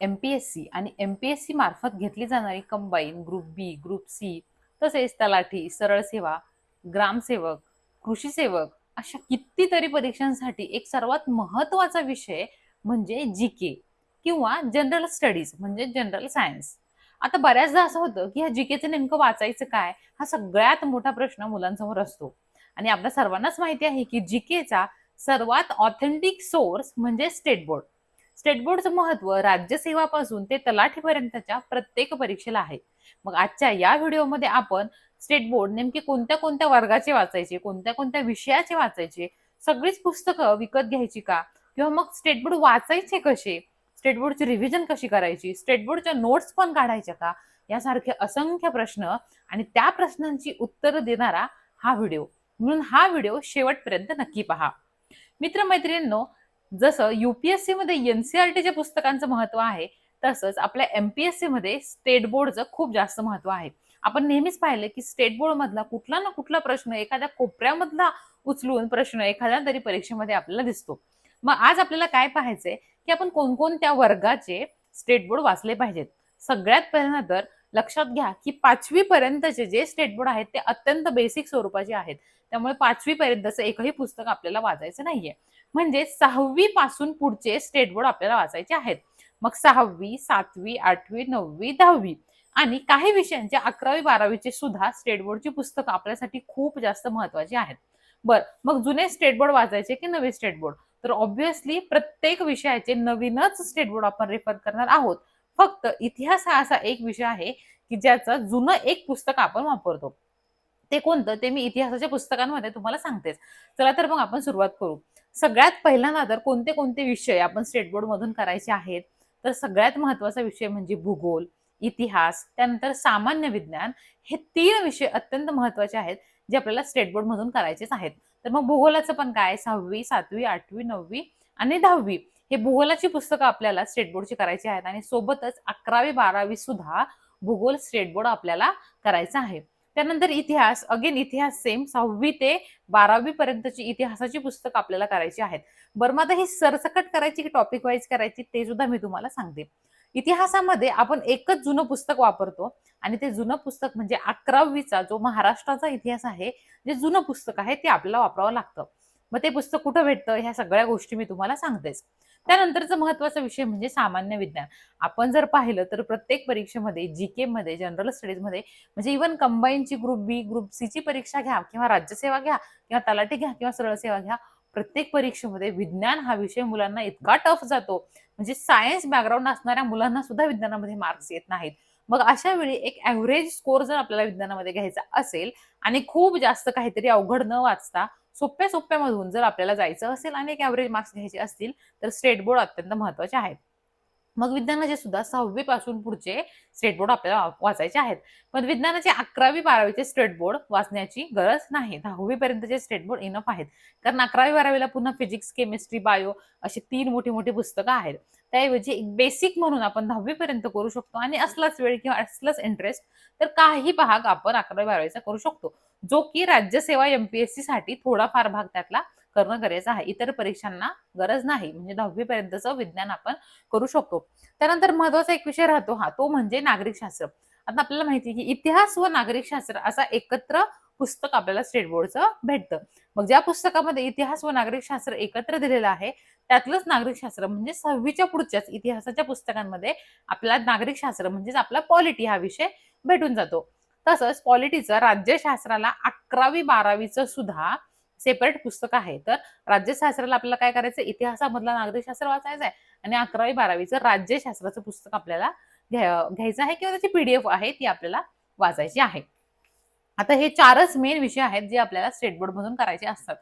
M P S C आणि M P S C मार्फत घेतली जाणारी combine group B group C तसेच तलाठी सरळ सेवा ग्रामसेवक कृषी सेवक अशा कितीतरी परीक्षांसाठी एक सर्वात महत्त्वाचा विषय म्हणजे जी के किंवा जनरल स्टडीज म्हणजे जनरल सायन्स आता बऱ्याचदा असं होतं की ह्या जीकेचं नेमकं वाचायचं काय? हा सगळ्यात मोठा प्रश्न मुलांसमोर असतो. आणि आपल्या सर्वांनाच माहिती आहे की जीकेचा सर्वात ऑथेंटिक सोर्स म्हणजे स्टेट बोर्ड स्टेट बोर्डचं महत्त्व राज्यसेवापासून ते तलाठीपर्यंतच्या प्रत्येक परीक्षेला आहे. मग आजच्या या व्हिडिओमध्ये आपण स्टेट बोर्ड नेमके कोणत्या कोणत्या वर्गाचे वाचायचे कोणत्या कोणत्या विषयाचे वाचायचे सगळीच पुस्तकं विकत घ्यायची का? किंवा मग स्टेट बोर्ड वाचायचे कसे? स्टेट बोर्डची रिव्हिजन कशी करायची? स्टेट बोर्डच्या नोट्स पण काढायच्या का? यासारखे असंख्य प्रश्न आणि त्या प्रश्नांची उत्तरं देणारा हा व्हिडिओ. म्हणून हा व्हिडिओ शेवटपर्यंत नक्की पहा. मित्रमैत्रिणींनो जसं युपीएससी मध्ये एनसीआरटीच्या पुस्तकांचं महत्त्व आहे तसंच आपल्या एमपीएससी मध्ये स्टेट बोर्डचं खूप जास्त महत्त्व आहे. आपण नेहमीच पाहिलं की स्टेट बोर्ड मधला कुठला ना कुठला प्रश्न एखाद्या कोपऱ्यामधला उचलून प्रश्न एखाद्या तरी परीक्षेमध्ये आपल्याला दिसतो. मग आज आपल्याला काय पाहायचंय की आपण कोणकोणत्या वर्गाचे स्टेट बोर्ड वाचले पाहिजेत? सगळ्यात पहिल्यांदा तर लक्षात घ्या की पाचवी पर्यंतचे जे स्टेट बोर्ड आहेत ते अत्यंत बेसिक स्वरूपाचे आहेत. त्यामुळे पाचवी पर्यंतचं एकही पुस्तक आपल्याला वाचायचं नाहीये. म्हणजे सहावी पासून पुढचे स्टेट बोर्ड आपल्याला वाचायचे आहेत. मग सहावी सातवी आठवी नववी दहावी आणि काही विषयांचे अकरावी बारावीचे सुद्धा स्टेट बोर्डची पुस्तकं आपल्यासाठी खूप जास्त महत्वाची आहेत. बर मग जुने स्टेट बोर्ड वाचायचे की नवे स्टेट बोर्ड तर ऑब्व्हियसली प्रत्येक विषयाचे नवीनच स्टेट बोर्ड आपण रेफर करणार आहोत. फक्त इतिहास हा असा एक विषय आहे की ज्याचं जुनं एक पुस्तक आपण वापरतो. ते कोणतं? ते मी इतिहासाच्या पुस्तकांमध्ये तुम्हाला सांगतेच. चला तर मग आपण सुरुवात करू. सगळ्यात पहिल्यांदा तर कोणते कोणते विषय आपण स्टेट बोर्ड मधून करायचे आहेत तर सगळ्यात महत्त्वाचा विषय म्हणजे भूगोल इतिहास त्यानंतर सामान्य विज्ञान हे तीन विषय अत्यंत महत्त्वाचे आहेत जे आपल्याला स्टेट बोर्ड मधून करायचेच आहेत. तर मग भूगोलाचं पण काय? सहावी सातवी आठवी नववी आणि दहावी हे भूगोलाची पुस्तकं आपल्याला स्टेट बोर्डची करायची आहेत आणि सोबतच अकरावी बारावी सुद्धा भूगोल स्टेट बोर्ड आपल्याला करायचं आहे. त्यानंतर इतिहास अगेन इतिहास सेम सहावी ते बारावी पर्यंतची इतिहासाची पुस्तक आपल्याला करायची आहेत. बरं आता ही सरसकट करायची की टॉपिक वाईज करायची ते सुद्धा मी तुम्हाला सांगते. इतिहासामध्ये आपण एकच जुनं पुस्तक वापरतो आणि ते जुनं पुस्तक म्हणजे अकरावीचा जो महाराष्ट्राचा इतिहास आहे जे जुनं पुस्तक आहे ते आपल्याला वापरावं लागतं. मग ते पुस्तक कुठं भेटतं? ह्या सगळ्या गोष्टी मी तुम्हाला सांगतेच. त्यानंतरचा महत्त्वाचा विषय म्हणजे सामान्य विज्ञान. आपण जर पाहिलं तर प्रत्येक परीक्षेमध्ये जी के मध्ये जनरल स्टडीजमध्ये म्हणजे इव्हन कंबाईनची ग्रुप बी ग्रुप सी ची परीक्षा घ्या किंवा राज्यसेवा घ्या किंवा तलाठी घ्या किंवा सरळ सेवा घ्या प्रत्येक परीक्षेमध्ये विज्ञान हा विषय मुलांना इतका टफ जातो. म्हणजे सायन्स बॅकग्राऊंड असणाऱ्या मुलांना सुद्धा विज्ञानामध्ये मार्क्स येत नाहीत. मग अशा वेळी एक ऍव्हरेज स्कोर जर आपल्याला विज्ञानामध्ये घ्यायचा असेल आणि खूप जास्त काहीतरी अवघड न वाचता सोप्या सोप्यामधून जर आपल्याला जायचं असेल आणि एक ॲव्हरेज मार्क्स घ्यायचे असतील तर स्टेट बोर्ड अत्यंत महत्त्वाचे आहेत. मग विज्ञानाचे सुद्धा सहावी पासून पुढचे स्टेट बोर्ड आपल्याला वाचायचे आहेत. पण विज्ञानाचे अकरावी बारावीचे स्टेट बोर्ड वाचण्याची गरज नाही. दहावी पर्यंतचे स्टेट बोर्ड इनफ आहेत. कारण अकरावी बारावीला पुन्हा फिजिक्स केमिस्ट्री बायो अशी तीन मोठी मोठी पुस्तकं आहेत. त्याऐवजी एक बेसिक म्हणून आपण दहावी पर्यंत करू शकतो. आणि असलाच वेळ किंवा असलाच इंटरेस्ट तर काही भाग आपण अकरावी बारावीचा करू शकतो. जो की राज्यसेवा एमपीएससी साठी थोडाफार भाग त्यातला करणं गरजेचं आहे. इतर परीक्षांना गरज नाही. म्हणजे दहावी पर्यंतचं विज्ञान आपण करू शकतो. त्यानंतर महत्त्वाचा एक विषय राहतो हा तो म्हणजे नागरिकशास्त्र आता आपल्याला माहिती आहे की इतिहास व नागरिकशास्त्र असा एकत्र पुस्तक आपल्याला स्टेट बोर्डचं भेटतं. मग ज्या पुस्तकामध्ये इतिहास व नागरिकशास्त्र एकत्र दिलेलं आहे त्यातलंच नागरिकशास्त्र म्हणजे सहावीच्या पुढच्याच इतिहासाच्या पुस्तकांमध्ये आपल्याला नागरिकशास्त्र म्हणजेच आपला पॉलिटी हा विषय भेटून जातो. तसंच पॉलिटीचं राज्यशास्त्राला अकरावी बारावीचं सुद्धा सेपरेट पुस्तक आहे. तर राज्यशास्त्राला आपल्याला काय करायचं इतिहासामधला नागरिकशास्त्र वाचायचं आहे आणि अकरावी बारावीचं राज्यशास्त्राचं पुस्तक आपल्याला घ्यायचं आहे किंवा त्याची पीडीएफ आहे ती आपल्याला वाचायची आहे. आता हे चारच मेन विषय आहेत जे आपल्याला स्टेट बोर्ड मधून करायचे असतात.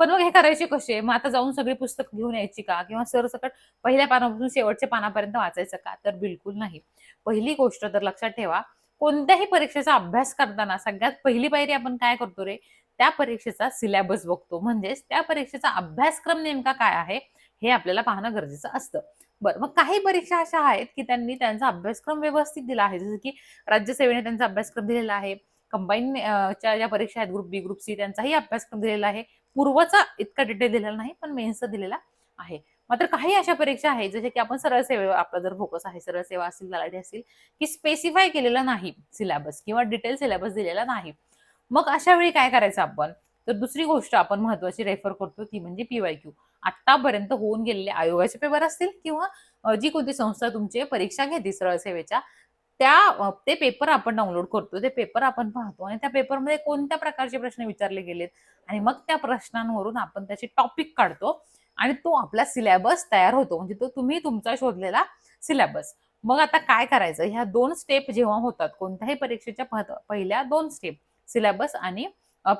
पण मग हे करायचे कसे? मग आता जाऊन सगळी पुस्तक घेऊन यायची का? किंवा सरसकट पहिल्या पानापासून शेवटच्या पानापर्यंत वाचायचं का? तर बिलकुल नाही. पहिली गोष्ट तर लक्षात ठेवा कोणत्याही परीक्षेचा अभ्यास करताना सगळ्यात पहिली पायरी आपण काय करतो रे? त्या परीक्षेचा सिलेबस बघतो. म्हणजेच त्या परीक्षेचा अभ्यासक्रम नेमका काय आहे? हे आपल्याला पाहणं गरजेचं असतं. बरं मग काही परीक्षा अशा आहेत की त्यांनी त्यांचा अभ्यासक्रम व्यवस्थित दिला आहे. जसं की राज्यसेवेने त्यांचा अभ्यासक्रम दिलेला आहे. कंबाईन च्या ज्या परीक्षा आहेत ग्रुप बी ग्रुप सी त्यांचाही अभ्यासक्रम दिलेला आहे. पूर्वचा इतका डिटेल दिलेला नाही पण मेन्सचा दिलेला आहे. मात्र काही अशा परीक्षा आहेत जसे की आपण सरळ सेवेवर आपला जर फोकस आहे सरळ सेवा असेल तलाठी असेल की स्पेसिफाय केलेला नाही सिलेबस किंवा डिटेल सिलेबस दिलेला नाही. मग अशा वेळी काय करायचं आपण? तर दुसरी गोष्ट आपण महत्वाची रेफर करतो ती म्हणजे पीवाय क्यू आतापर्यंत होऊन गेलेले आयोगाचे पेपर असतील किंवा जी कोणती संस्था तुमची परीक्षा घेते सरळ सेवेच्या त्या ते पेपर आपण डाउनलोड करतो ते पेपर आपण पाहतो आणि त्या पेपरमध्ये कोणत्या प्रकारचे प्रश्न विचारले गेलेत आणि मग त्या प्रश्नांवरून आपण त्याचे टॉपिक काढतो. आणि तो आपला सिलेबस तयार होतो. म्हणजे तो तुम्ही तुमचा शोधलेला सिलेबस मग आता काय करायचं? ह्या दोन स्टेप जेव्हा होतात कोणत्याही परीक्षेच्या पहिल्या दोन स्टेप सिलेबस आणि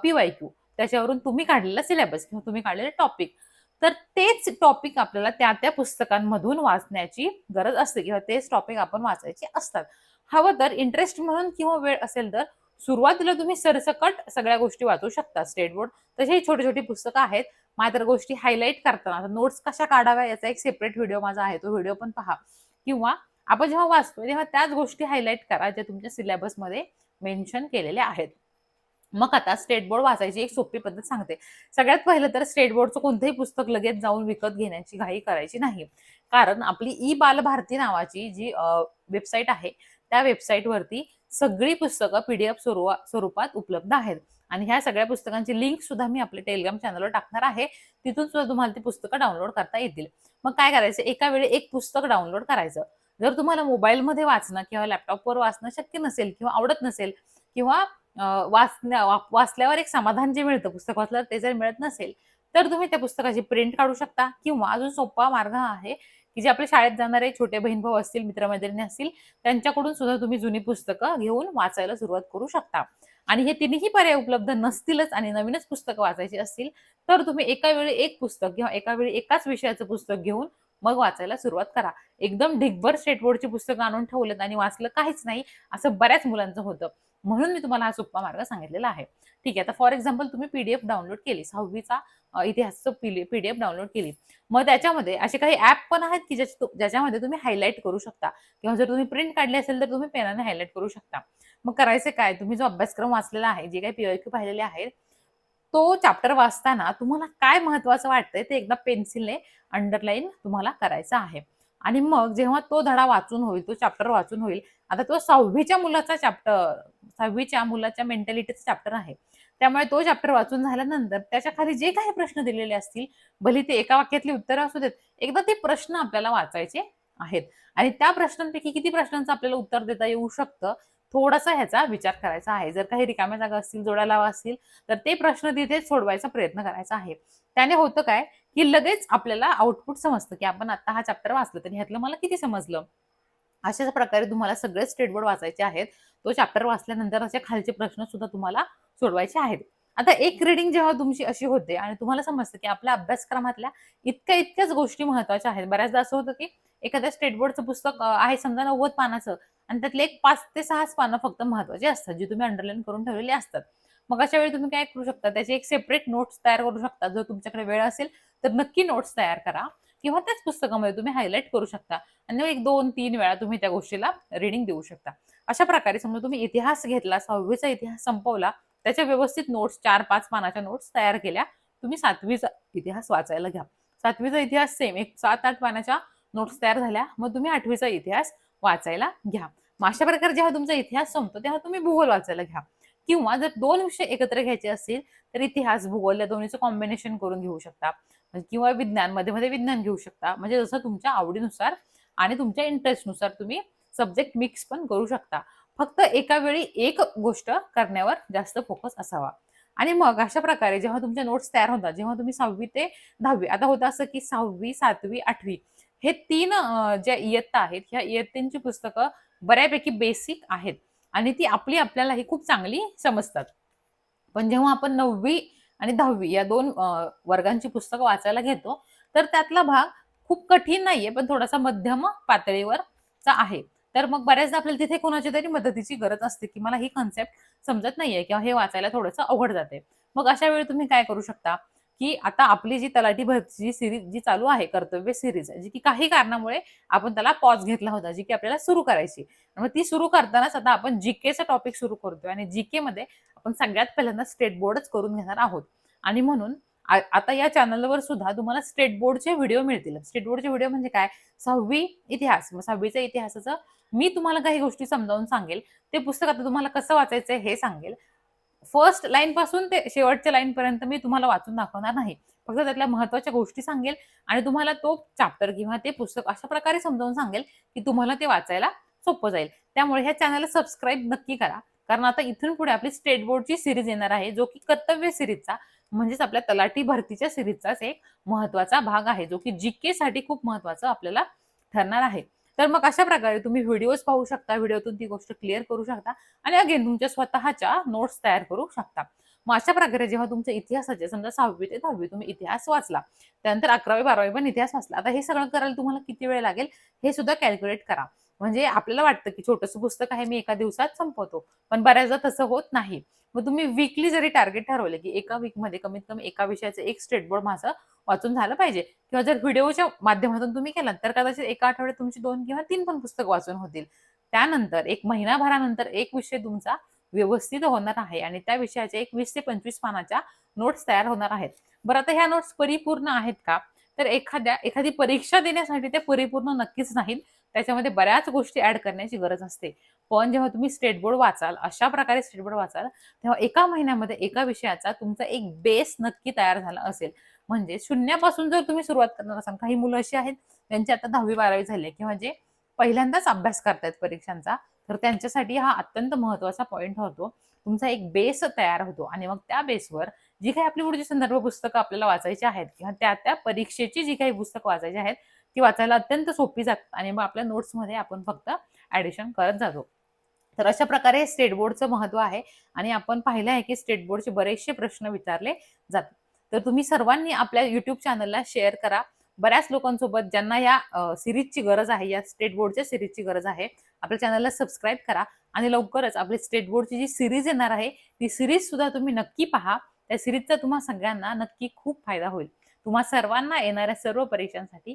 पीवाय क्यू त्याच्यावरून तुम्ही काढलेला सिलेबस किंवा तुम्ही काढलेले टॉपिक तर तेच टॉपिक आपल्याला त्या त्या पुस्तकांमधून वाचण्याची गरज असते किंवा तेच टॉपिक आपण वाचायचे असतात. हवं तर इंटरेस्ट म्हणून किंवा वेळ असेल तर सुरुवातीला तुम्ही सरसकट सगळ्या गोष्टी वाचू शकता. स्टेट बोर्ड तशी छोटी छोटी पुस्तकं आहेत. मात्र गोष्टी हायलाईट करताना. नोट्स कशा काढाव्या याचा एक सेपरेट व्हिडिओ माझा आहे. तो व्हिडिओ पण पहा. किंवा आपण जेव्हा वाचतो तेव्हा त्याच गोष्टी हायलाईट करा ज्या तुमच्या सिलेबसमध्ये मेन्शन केलेल्या आहेत. मग आता स्टेट बोर्ड वाचायची एक सोपी पद्धत सांगते. सगळ्यात पहिलं तर स्टेट बोर्डचं कोणतंही पुस्तक लगेच जाऊन विकत घेण्याची घाई करायची नाही. कारण आपली ई बालभारती नावाची जी वेबसाईट आहे त्या वेबसाईटवरती सगळी पुस्तकं पीडीएफ स्वरूपात उपलब्ध आहेत. आणि ह्या सगळ्या पुस्तकांची लिंक सुद्धा मी आपल्या टेलिग्राम चॅनलवर टाकणार आहे. तिथून सुद्धा तुम्हाला ती पुस्तकं डाउनलोड करता येतील. मग काय करायचं? एका वेळी एक पुस्तक डाउनलोड करायचं. जर तुम्हाला मोबाईलमध्ये वाचणं किंवा लॅपटॉपवर वाचणं शक्य नसेल किंवा आवडत नसेल किंवा वाचण्या वा- वाचल्यावर एक समाधान जे मिळतं पुस्तक वाचल्यावर ते जर मिळत नसेल तर तुम्ही त्या पुस्तकाची प्रिंट काढू शकता. किंवा अजून सोपा मार्ग हा आहे की जे आपल्या शाळेत जाणारे छोटे बहीण भाऊ असतील मित्रमैत्रिणी असतील त्यांच्याकडून सुद्धा तुम्ही जुनी पुस्तकं घेऊन वाचायला सुरुवात करू शकता. आणि हे तिन्ही पर्याय उपलब्ध नसतीलच आणि नवीनच पुस्तकं वाचायची असतील तर तुम्ही एका वेळी एक पुस्तक किंवा एका वेळी एकाच विषयाचं पुस्तक घेऊन मग वाचायला सुरुवात करा. एकदम ढिगभर स्टेट बोर्डची पुस्तकं आणून ठेवलेत आणि वाचलं काहीच नाही असं बऱ्याच मुलांचं होतं. म्हणून मी तुम्हाला हा सोपा मार्ग सांगितलेला आहे. ठीक आहे आता फॉर एक्झाम्पल तुम्ही पीडीएफ डाउनलोड केली सहावीचा इतिहास इतिहासचं पीडीएफ डाउनलोड केली मग त्याच्यामध्ये असे काही ऍप पण आहेत की ज्याच्यामध्ये तुम्ही हायलाईट करू शकता. किंवा जर तुम्ही प्रिंट काढली असेल तर तुम्ही पेनाने हायलाईट करू शकता. मग करायचं काय? तुम्ही जो अभ्यासक्रम वाचलेला आहे जे काही पीओक्यू पाहिलेले आहेत तो चॅप्टर वाचताना तुम्हाला काय महत्वाचं वाटतंय ते एकदा पेन्सिलने अंडरलाईन तुम्हाला करायचं आहे. आणि मग जेव्हा तो धडा वाचून होईल तो चॅप्टर वाचून होईल आता तो सहावीच्या मुलाचा चॅप्टर सहावीच्या मुलाच्या मेंटॅलिटीचा चॅप्टर आहे. त्यामुळे तो चॅप्टर वाचून झाल्यानंतर त्याच्याखाली जे काही प्रश्न दिलेले असतील भले ते एका वाक्यातली उत्तरं असू देत एकदा ते प्रश्न आपल्याला वाचायचे आहेत. आणि त्या प्रश्नांपैकी किती प्रश्नांचं आपल्याला उत्तर देता येऊ शकतं थोडासा ह्याचा विचार करायचा आहे. जर काही रिकाम्या जागा असतील जोड्या असतील तर ते प्रश्न तिथे सोडवायचा प्रयत्न करायचा आहे. त्याने होतं काय? की लगेच आपल्याला आउटपुट समजतं की आपण आता हा चॅप्टर वाचलं तर ह्यातलं मला किती समजलं? अशाच प्रकारे तुम्हाला सगळे स्टेट बोर्ड वाचायचे आहेत. तो चॅप्टर वाचल्यानंतर असे खालचे प्रश्न सुद्धा तुम्हाला सोडवायचे आहेत. आता एक रिडिंग जेव्हा तुमची अशी होते आणि तुम्हाला समजतं की आपल्या अभ्यासक्रमातल्या इतक्या इतक्याच गोष्टी महत्त्वाच्या आहेत. बऱ्याचदा असं होतं की एखाद्या स्टेट बोर्डचं पुस्तक आहे समजा नव्वद पानाचं आणि त्यातले एक पाच ते सहाच पानं फक्त महत्त्वाचे असतात जी तुम्ही अंडरलाईन करून ठेवलेली असतात. मग अशा वेळी तुम्ही काय करू शकता त्याचे एक सेपरेट नोट्स तयार करू शकता. जर तुमच्याकडे वेळ असेल तर नक्की नोट्स तयार करा किंवा त्याच पुस्तकामध्ये तुम्ही हायलाईट करू शकता. आणि मग एक दोन तीन वेळा तुम्ही त्या गोष्टीला रिडिंग देऊ शकता. अशा प्रकारे समजा तुम्ही इतिहास घेतला सहावीचा इतिहास संपवला त्याच्या व्यवस्थित नोट्स चार पाच पानाच्या नोट्स तयार केल्या तुम्ही सातवीचा इतिहास वाचायला घ्या. सातवीचा इतिहास सेम एक सात आठ पानाच्या नोट्स तयार झाल्या मग तुम्ही आठवीचा इतिहास वाचायला घ्या. मग अशा प्रकारे जेव्हा तुमचा इतिहास संपतो तेव्हा तुम्ही भूगोल वाचायला घ्या. किंवा जर दोन विषय एकत्र घ्यायचे असतील तर इतिहास भूगोल या दोन्हीचं कॉम्बिनेशन करून घेऊ शकता. म्हणजे किंवा विज्ञानमध्ये मध्ये विज्ञान घेऊ शकता. म्हणजे जसं तुमच्या आवडीनुसार आणि तुमच्या इंटरेस्टनुसार तुम्ही सब्जेक्ट मिक्स पण करू शकता. फक्त एका वेळी एक गोष्ट करण्यावर जास्त फोकस असावा. आणि मग अशा प्रकारे जेव्हा तुमच्या नोट्स तयार होतात जेव्हा तुम्ही सहावी ते दहावी आता होतं असं की सहावी सातवी आठवी हे तीन ज्या इयत्ता आहेत ह्या इयत्तेंची पुस्तकं बऱ्यापैकी बेसिक आहेत. आणि ती आपली आपल्याला ही खूप चांगली समजतात. पण जेव्हा आपण नववी आणि दहावी या दोन वर्गांची पुस्तकं वाचायला घेतो तर त्यातला भाग खूप कठीण नाहीये पण थोडासा मध्यम पातळीवरचा आहे. तर मग बऱ्याचदा आपल्याला तिथे कोणाची तरी मदतीची गरज असते की मला ही कन्सेप्ट समजत नाहीये किंवा हे वाचायला थोडंसं अवघड जाते. मग अशा वेळी तुम्ही काय करू शकता? की आता आपली जी तलाठी भरतीची सिरीज जी चालू आहे कर्तव्य सिरीज जी की काही कारणामुळे आपण त्याला पॉज घेतला होता जी की आपल्याला सुरू करायची. मग ती सुरू करतानाच आता आपण जीकेचा टॉपिक सुरू करतोय आणि जीके मध्ये आपण सगळ्यात पहिल्यांदा स्टेट बोर्डच करून घेणार आहोत. आणि म्हणून आता या चॅनलवर सुद्धा तुम्हाला स्टेट बोर्डचे व्हिडिओ मिळतील. स्टेट बोर्डचे व्हिडिओ म्हणजे काय? सहावी इतिहास. मग सहावीच्या इतिहासाचं मी तुम्हाला काही गोष्टी समजावून सांगेल. ते पुस्तक आता तुम्हाला कसं वाचायचं हे सांगेल. फर्स्ट लाईन पासून ते शेवटच्या लाईन पर्यंत मी तुम्हाला वाचून दाखवणार नाही. फक्त त्यातल्या महत्त्वाच्या गोष्टी सांगेल आणि तुम्हाला तो चॅप्टर किंवा ते पुस्तक अशा प्रकारे समजावून सांगेल की तुम्हाला ते वाचायला सोपं जाईल. त्यामुळे ह्या चॅनलला सबस्क्राईब नक्की करा. कारण आता इथून पुढे आपली स्टेट बोर्डची सिरीज येणार आहे जो की कर्तव्य सिरीजचा म्हणजेच आपल्या तलाठी भरतीच्या सिरीजचाच एक महत्त्वाचा भाग आहे जो की जी साठी खूप महत्त्वाचा आपल्याला ठरणार आहे. तर मग अशा प्रकारे तुम्ही व्हिडिओज पाहू शकता व्हिडिओतून ती गोष्ट क्लिअर करू शकता आणि अगेन तुमच्या स्वतःच्या नोट्स तयार करू शकता. मग अशा प्रकारे जेव्हा तुमच्या इतिहासाचे समजा सहावी ते दहावी तुम्ही इतिहास वाचला त्यानंतर अकरावी बारावी पण इतिहास वाचला आता हे सगळं करायला तुम्हाला किती वेळ लागेल हे सुद्धा कॅल्क्युलेट करा. म्हणजे आपल्याला वाटतं की छोटंसं पुस्तक आहे मी एका दिवसात संपवतो. पण बऱ्याचदा तसं होत नाही. मग तुम्ही वीकली जरी टार्गेट ठरवले की एका वीकमध्ये कमीत कमी एका विषयाचं एक स्टेट बोर्ड माझं वाचून झालं पाहिजे. किंवा जर व्हिडिओच्या माध्यमातून तुम्ही केलात तर कदाचित एका आठवड्यात तुमची दोन किंवा तीन पण पुस्तक वाचून होतील. त्यानंतर एक महिनाभरानंतर एक विषय तुमचा व्यवस्थित होणार आहे आणि त्या विषयाच्या एक वीस ते पंचवीस पानाच्या नोट्स तयार होणार आहेत. बरं आता ह्या नोट्स परिपूर्ण आहेत का? तर एखाद्या एखादी परीक्षा देण्यासाठी ते परिपूर्ण नक्कीच नाहीत. त्याच्यामध्ये बऱ्याच गोष्टी ऍड करण्याची गरज असते. पण जेव्हा तुम्ही स्टेट बोर्ड वाचाल अशा प्रकारे स्टेट बोर्ड वाचाल तेव्हा एका महिन्यामध्ये एका विषयाचा तुमचा एक बेस नक्की तयार झाला असेल. म्हणजे शून्यापासून जर तुम्ही सुरुवात करणार असाल काही मुलं अशी आहेत त्यांची आता दहावी बारावी झाली किंवा जे म्हणजे पहिल्यांदाच अभ्यास करतायत परीक्षांचा तर त्यांच्यासाठी हा अत्यंत महत्त्वाचा पॉईंट होतो. तुमचा एक बेस तयार होतो. आणि मग त्या बेसवर जी काही आपली पुढची संदर्भ पुस्तकं आपल्याला वाचायची आहेत किंवा त्या त्या परीक्षेची जी काही पुस्तकं वाचायची आहेत ती वाचायला अत्यंत सोपी जातात आणि मग आपल्या नोट्समध्ये आपण फक्त ऍडिशन करत जातो. तर अशा प्रकारे स्टेट बोर्डचं महत्त्व आहे आणि आपण पाहिलं आहे की स्टेट बोर्डचे बरेचसे प्रश्न विचारले जातात. तर तुम्ही सर्वांनी आपल्या युट्यूब चॅनलला शेअर करा. बऱ्याच लोकांसोबत ज्यांना या सिरीजची गरज आहे या स्टेट बोर्डच्या सिरीजची गरज आहे आपल्या चॅनलला सबस्क्राईब करा आणि लवकरच आपली स्टेट बोर्डची जी सिरीज येणार आहे ती सिरीज सुद्धा तुम्ही नक्की पहा. त्या सिरीजचा तुम्हा सगळ्यांना नक्की खूप फायदा होईल. तुम्हा सर्वांना येणाऱ्या सर्व परीक्षांसाठी